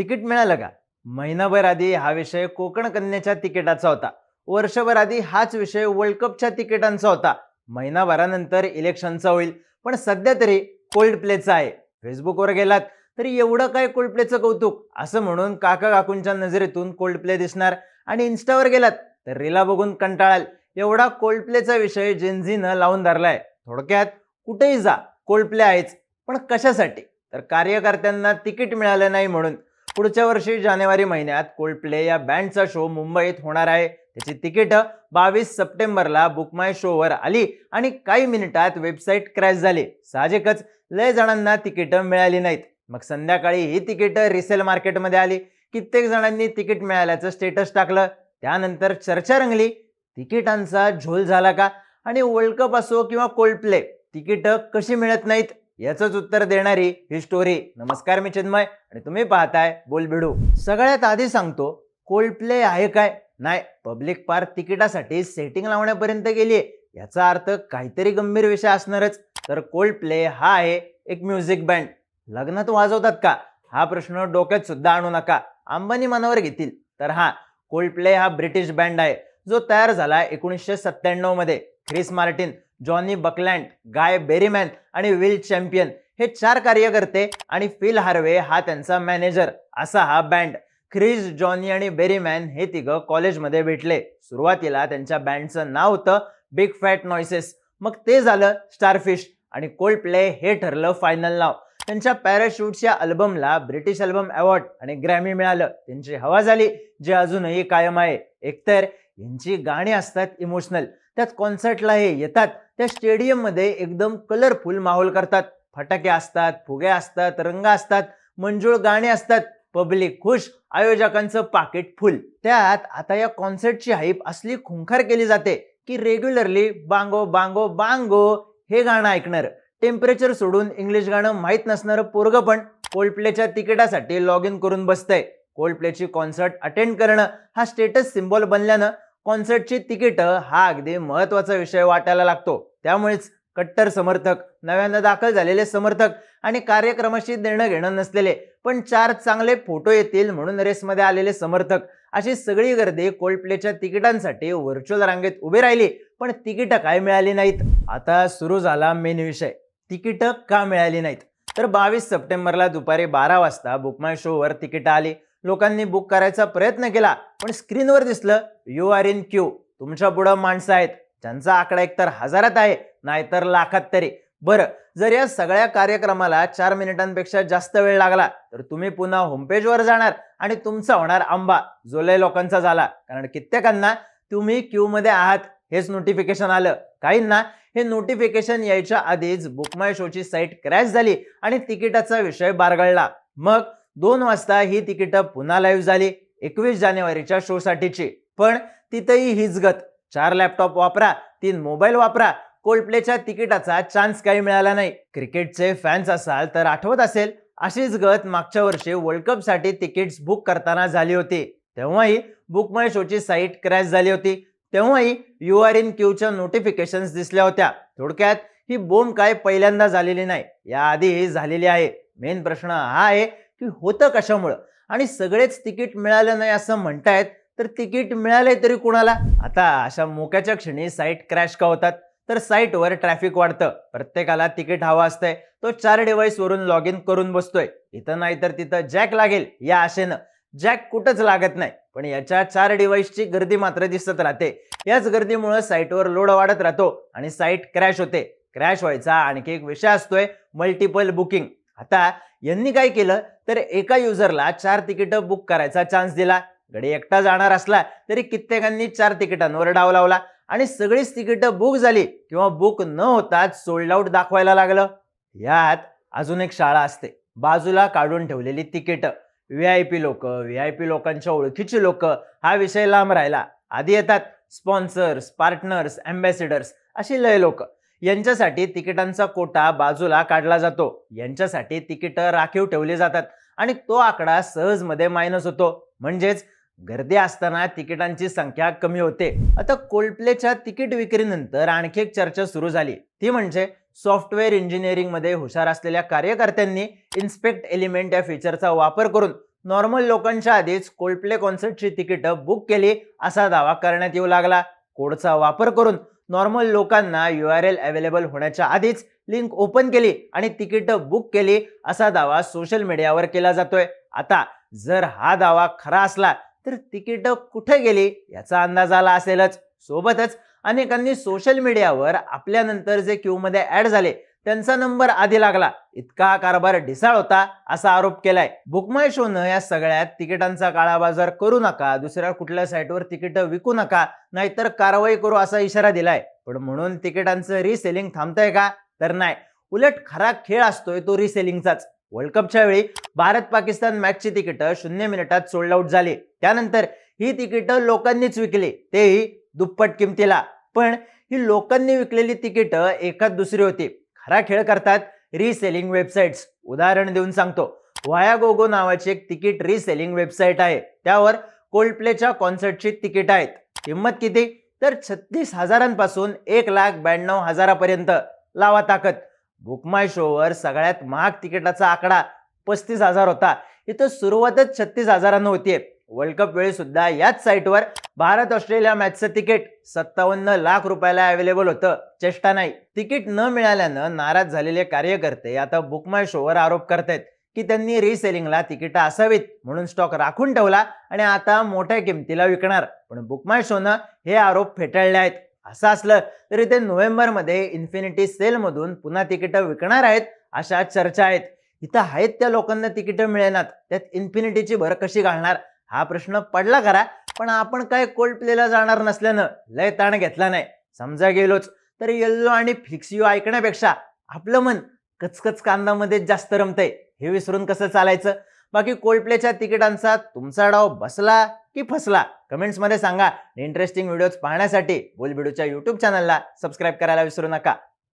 Ticket मिळालं का? महिनाभर आधी हा विषय कोकण कन्याच्या तिकिटाचा होता. वर्षभर आधी हाच विषय वर्ल्ड कपच्या तिकिटांचा होता. महिनाभरानंतर इलेक्शनचा होईल. पण सध्या तरी कोल्ड प्लेचा आहे. फेसबुकवर गेलात तरी एवढं काय कोल्ड प्लेचं कौतुक? असं म्हणून काका काकूंच्या नजरेतून कोल्ड प्ले दिसणार. आणि इन्स्टावर गेलात तर रिला बघून कंटाळाल. एवढा कोल्ड प्लेचा विषय जेनझीनं लावून धरलाय. थोडक्यात कुठेही जा. कोल्ड प्ले आहेच. पण कशासाठी? तर कार्यकर्त्यांना तिकीट मिळालं नाही म्हणून. पुढच्या वर्षी जानेवारी महिन्यात कोल्ड प्ले या बँडचा शो मुंबईत होणार आहे. त्याची तिकीटं बावीस सप्टेंबरला बुक माय शोवर आली आणि काही मिनिटात वेबसाईट क्रॅश झाली. साहजिकच लय जणांना तिकीटं मिळाली नाहीत. मग संध्याकाळी ही तिकीटं रिसेल मार्केटमध्ये आली. कित्येक जणांनी तिकीट मिळाल्याचं स्टेटस टाकलं. त्यानंतर चर्चा रंगली. तिकिटांचा झोल झाला का? आणि वर्ल्ड कप असो किंवा कोल्ड प्ले तिकीटं कशी मिळत नाहीत? याचंच उत्तर देणारी ही स्टोरी नमस्कार मी चिन्मय आणि तुम्ही पाहताय बोलबिडू. सगळ्यात आधी सांगतो कोल्ड प्ले आहे काय? नाही पब्लिक पार्क तिकिटासाठी सेटिंग लावण्यापर्यंत गेलीये. याचा अर्थ काहीतरी गंभीर विषय असणारच. तर कोल्ड प्ले हा आहे एक म्युझिक बँड लग्नात वाजवतात का? हा प्रश्न डोक्यात सुद्धा आणू नका. अंबानी मनावर घेतील. तर हा कोल्ड प्ले हा ब्रिटिश बँड आहे. जो तयार झाला एकोणीसशे सत्त्याण्णवमध्ये Chris Martin Jonny Buckland Guy Berryman आणि विल चॅम्पियन हे चार कार्यकर्ते आणि फिल हार्वे हा त्यांचा मॅनेजर असा हा बँड. ख्रिस जॉनी आणि बेरीमॅन हे तिघं कॉलेजमध्ये भेटले. सुरुवातीला त्यांच्या बँडचं नाव होतं बिग फॅट नॉइसेस. मग ते झालं स्टारफिश आणि कोल्ड प्ले हे ठरलं फायनल नाव. त्यांच्या पॅराशूटच्या अल्बमला ब्रिटिश अल्बम अवॉर्ड आणि ग्रॅमी मिळालं. त्यांची हवा झाली जे अजूनही कायम आहे. एकतर यांची गाणी असतात इमोशनल. त्यात कॉन्सर्टला हे येतात. त्या स्टेडियममध्ये एकदम कलरफुल माहोल करतात. फटाके असतात फुगे असतात रंग असतात मंजूळ गाणे असतात. पब्लिक खुश आयोजकांचं पाकिट फुल त्यात आता या कॉन्सर्टची हाईप असली खुंखार केली जाते की रेग्युलरली बांगो बांगो बांगो हे गाणं ऐकणार. टेम्परेचर सोडून इंग्लिश गाणं माहीत नसणारं पोरगं पण कोल्ड प्लेच्या तिकिटासाठी लॉग इन करून बसतंय. कोल्ड प्लेची कॉन्सर्ट अटेंड करणं हा स्टेटस सिम्बॉल बनल्यानं कॉन्सर्टची तिकीटं हा अगदी महत्त्वाचा विषय वाटायला लागतो. त्यामुळेच कट्टर समर्थक नव्यानं दाखल झालेले समर्थक आणि कार्यक्रमाशी देणं घेणं नसलेले पण चार चांगले फोटो येतील म्हणून रेसमध्ये आलेले समर्थक अशी सगळी गर्दी कोल्ड प्लेच्या तिकिटांसाठी व्हर्च्युअल रांगेत उभी राहिली पण तिकीटं काय मिळाली नाहीत? आता सुरू झाला मेन विषय. तिकीटं का मिळाली नाहीत? तर बावीस सप्टेंबरला दुपारी बारा वाजता बुकमाय शोवर तिकीटं आली. लोकांनी बुक करायचा प्रयत्न केला पण स्क्रीनवर दिसलं यू आर इन क्यू तुमच्या पुढं माणसं आहेत. ज्यांचा आकडा एकतर हजारात आहे नाहीतर लाखात तरी. बरं जर या सगळ्या कार्यक्रमाला चार मिनिटांपेक्षा जास्त वेळ लागला तर तुम्ही पुन्हा होमपेजवर जाणार आणि तुमचा होणार आंबा जो लय लोकांचा झाला. कारण कित्येकांना तुम्ही क्यूमध्ये आहात हेच नोटिफिकेशन आलं. काहींना हे नोटिफिकेशन यायच्या आधीच बुकमाय शोची साईट क्रॅश झाली आणि तिकिटाचा विषय बारगळला. मग दोन वाजता ही तिकीटं पुन्हा लाईव्ह झाली एकवीस जानेवारीच्या शोसाठीची पण तिथंही हीच गत. चार लॅपटॉप वापरा तीन मोबाईल वापरा कोल्ड प्लेच्या तिकिटाचा चान्स काही मिळाला नाही. क्रिकेटचे फॅन्स असाल तर आठवत असेल अशीच गत मागच्या वर्षी वर्ल्ड कपसाठी तिकीट्स बुक करताना झाली होती. तेव्हाही बुक माय शोची साईट क्रॅश झाली होती. तेव्हाही यू आर इन क्यूच्या नोटिफिकेशन दिसल्या होत्या. थोडक्यात ही बोंब काय पहिल्यांदा झालेली नाही. याआधी झालेली आहे. मेन प्रश्न हा आहे की होतं कशामुळं? आणि सगळेच तिकीट मिळालं नाही असं म्हणतायत तर तिकीट मिळालंय तरी कुणाला? आता अशा मोक्याच्या क्षणी साईट क्रॅश का होतात? तर साईटवर ट्रॅफिक वाढतं. प्रत्येकाला तिकीट हवं असतंय. तो चार डिव्हाइसवरून लॉग इन करून बसतोय. इथं नाही तर तिथं जॅक लागेल या आशेनं. जॅक कुठंच लागत नाही पण याच्या चार डिव्हाइसची गर्दी मात्र दिसत राहते. याच गर्दीमुळे साईटवर लोड वाढत राहतो आणि साईट क्रॅश होते. क्रॅश व्हायचा आणखी एक विषय असतोय मल्टिपल बुकिंग. आता यांनी काय केलं? तर एका युजरला चार तिकीटं बुक करायचा चान्स दिला. गडी एकटा जाणार असला तरी कित्येकांनी चार तिकिटांवर डाव लावला आणि सगळीच तिकीटं बुक झाली किंवा बुक न होताच सोल्ड आउट दाखवायला लागलं. यात अजून एक शाळा असते. बाजूला काढून ठेवलेली तिकीटं. व्ही आय पी लोक व्ही आय पी लोकांच्या ओळखीची लोक हा विषय लांब राहिला. आधी येतात स्पॉन्सर्स पार्टनर्स अँबॅसिडर्स अशी लय लोक. यांच्यासाठी तिकिटांचा कोटा बाजूला काढला जातो. यांच्यासाठी तिकीटं राखीव ठेवली जातात आणि तो आकडा सहजमध्ये मायनस होतो. म्हणजेच गर्दी असताना तिकिटांची संख्या कमी होते. आता कोल्डप्लेच्या तिकीट विक्रीनंतर आणखी एक चर्चा सुरू झाली. ती म्हणजे सॉफ्टवेअर इंजिनिअरिंगमध्ये हुशार असलेल्या कार्यकर्त्यांनी इन्स्पेक्ट एलिमेंट या फीचरचा वापर करून नॉर्मल लोकांच्या आधीच कोल्डप्ले कॉन्सर्टची तिकीटं बुक केली असा दावा करण्यात येऊ लागला. कोडचा वापर करून नॉर्मल लोकांना यू आर एल अवेलेबल होण्याच्या आधीच लिंक ओपन केली आणि तिकीटं बुक केली असा दावा सोशल मीडियावर केला जातोय. आता जर हा दावा खरा असला तर तिकीटं कुठे गेली याचा अंदाज आला असेलच. सोबतच अनेकांनी सोशल मीडियावर आपल्यानंतर जे क्यू मध्ये ऍड झाले त्यांचा नंबर आधी लागला. इतका हा कारभार ढिसाळ होता असा आरोप केलाय. बुकमाय शोनं या सगळ्यात तिकिटांचा काळा बाजार करू नका दुसऱ्या कुठल्या साईटवर तिकीटं विकू नका नाहीतर कारवाई करू असा इशारा दिलाय. पण म्हणून तिकिटांचं रिसेलिंग थांबतंय का? तर नाही. उलट खरा खेळ असतोय तो रिसेलिंगचाच वर्ल्ड कपच्या वेळी भारत पाकिस्तान मॅचची तिकीटं शून्य मिनिटात सोल्ड आउट झाली. त्यानंतर ही तिकीटं लोकांनीच विकली. तेही दुप्पट किमतीला. पण ही लोकांनी विकलेली तिकीटं एकात दुसरी होती. खरा खेळ करतात रिसेलिंग वेबसाईट्स उदाहरण देऊन सांगतो. वाया गोगो नावाची एक तिकीट रिसेलिंग वेबसाईट आहे. त्यावर कोल्ड प्लेच्या कॉन्सर्टची तिकीट आहेत. किंमत किती? तर छत्तीस हजारांपासून एक लाख ब्याण्णव हजारापर्यंत. लावा ताकद. बुकमाय शोवर सगळ्यात महाग तिकिटाचा आकडा पस्तीस हजार होता. इथं सुरुवातच छत्तीस हजारांना होतीये. वर्ल्ड कप वेळी सुद्धा याच साईटवर भारत ऑस्ट्रेलिया मॅचचं तिकीट सत्तावन्न लाख रुपयाला अवेलेबल होतं. चेष्टा नाही. तिकीट न मिळाल्यानं नाराज झालेले कार्यकर्ते आता बुकमाय शोवर आरोप करतायत की त्यांनी रिसेलिंगला तिकीटं असावीत म्हणून स्टॉक राखून ठेवला आणि आता मोठ्या किमतीला विकणार. पण बुकमाय शोनं हे आरोप फेटाळले आहेत. असं असलं तरी ते नोव्हेंबरमध्ये इन्फिनिटी सेलमधून पुन्हा तिकीटं विकणार आहेत अशा चर्चा आहेत. इथं आहेत त्या लोकांना तिकीटं मिळेनात. त्यात इन्फिनिटीची भर कशी घालणार? हा प्रश्न पडला करा पण आपण काय कोल्ड प्लेला जाणार नसल्यानं लय ताण घेतला नाही. समजा गेलोच तर येल्लो आणि फिक्स यू ऐकण्यापेक्षा आपलं मन कचकच कांदामध्ये जास्त रमतंय. हे विसरून कसं चालायचं? बाकी कोल्ड प्लेच्या तिकिटांचा तुमचा डाव बसला की फसला? कमेंट्समध्ये सांगा. इंटरेस्टिंग व्हिडिओज पाहण्यासाठी बोलबिडूच्या यूट्यूब चॅनलला सबस्क्राईब करायला विसरू नका.